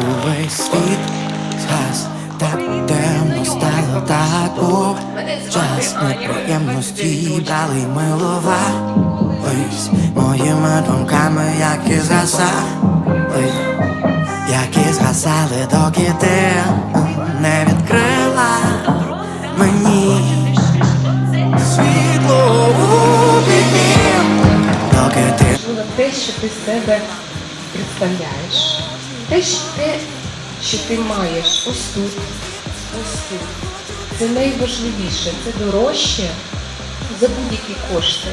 увесь світ згас, так темно стало так був час неприємності дали милувались моїми думками, як і які згасали, які згасали, доки ти не відкрила мені світло у вікні, доки ти те, що ти себе представляєш, те, те, що ти маєш ось тут, ось тут. Це найважливіше, це дорожче за будь-які кошти.